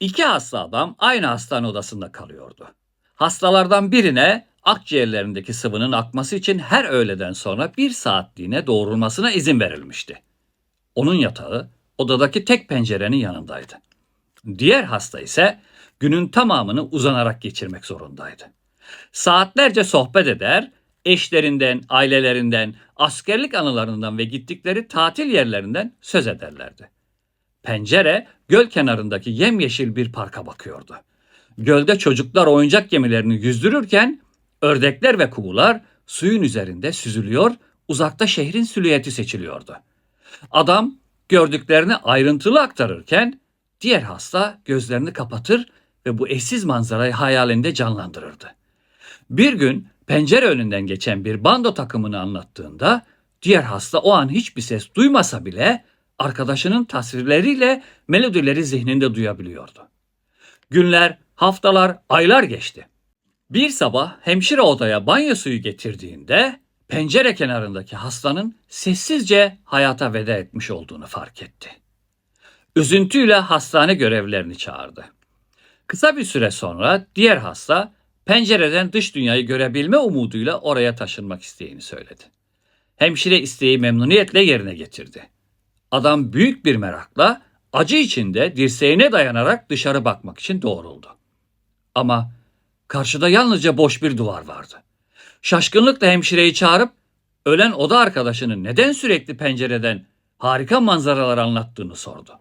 İki hasta adam aynı hastane odasında kalıyordu. Hastalardan birine akciğerlerindeki sıvının akması için her öğleden sonra bir saatliğine doğrulmasına izin verilmişti. Onun yatağı odadaki tek pencerenin yanındaydı. Diğer hasta ise günün tamamını uzanarak geçirmek zorundaydı. Saatlerce sohbet eder, eşlerinden, ailelerinden, askerlik anılarından ve gittikleri tatil yerlerinden söz ederlerdi. Pencere göl kenarındaki yemyeşil bir parka bakıyordu. Gölde çocuklar oyuncak gemilerini yüzdürürken ördekler ve kuğular suyun üzerinde süzülüyor, uzakta şehrin silüeti seçiliyordu. Adam gördüklerini ayrıntılı aktarırken diğer hasta gözlerini kapatır ve bu eşsiz manzarayı hayalinde canlandırırdı. Bir gün pencere önünden geçen bir bando takımını anlattığında diğer hasta o an hiçbir ses duymasa bile arkadaşının tasvirleriyle melodileri zihninde duyabiliyordu. Günler, haftalar, aylar geçti. Bir sabah hemşire odaya banyo suyu getirdiğinde pencere kenarındaki hastanın sessizce hayata veda etmiş olduğunu fark etti. Üzüntüyle hastane görevlilerini çağırdı. Kısa bir süre sonra diğer hasta pencereden dış dünyayı görebilme umuduyla oraya taşınmak isteğini söyledi. Hemşire isteği memnuniyetle yerine getirdi. Adam büyük bir merakla acı içinde dirseğine dayanarak dışarı bakmak için doğruldu. Ama karşıda yalnızca boş bir duvar vardı. Şaşkınlıkla hemşireyi çağırıp ölen oda arkadaşının neden sürekli pencereden harika manzaralar anlattığını sordu.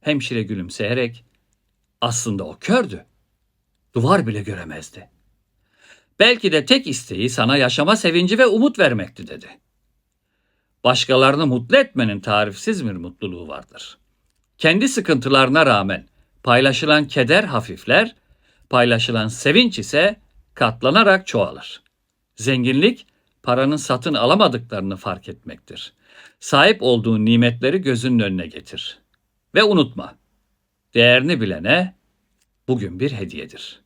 Hemşire gülümseyerek aslında o kördü. Duvar bile göremezdi. Belki de tek isteği sana yaşama sevinci ve umut vermekti dedi. Başkalarını mutlu etmenin tarifsiz bir mutluluğu vardır. Kendi sıkıntılarına rağmen paylaşılan keder hafifler, paylaşılan sevinç ise katlanarak çoğalır. Zenginlik paranın satın alamadıklarını fark etmektir. Sahip olduğun nimetleri gözünün önüne getir. Ve unutma, değerini bilene bugün bir hediyedir.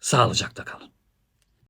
Sağlıcakla kalın.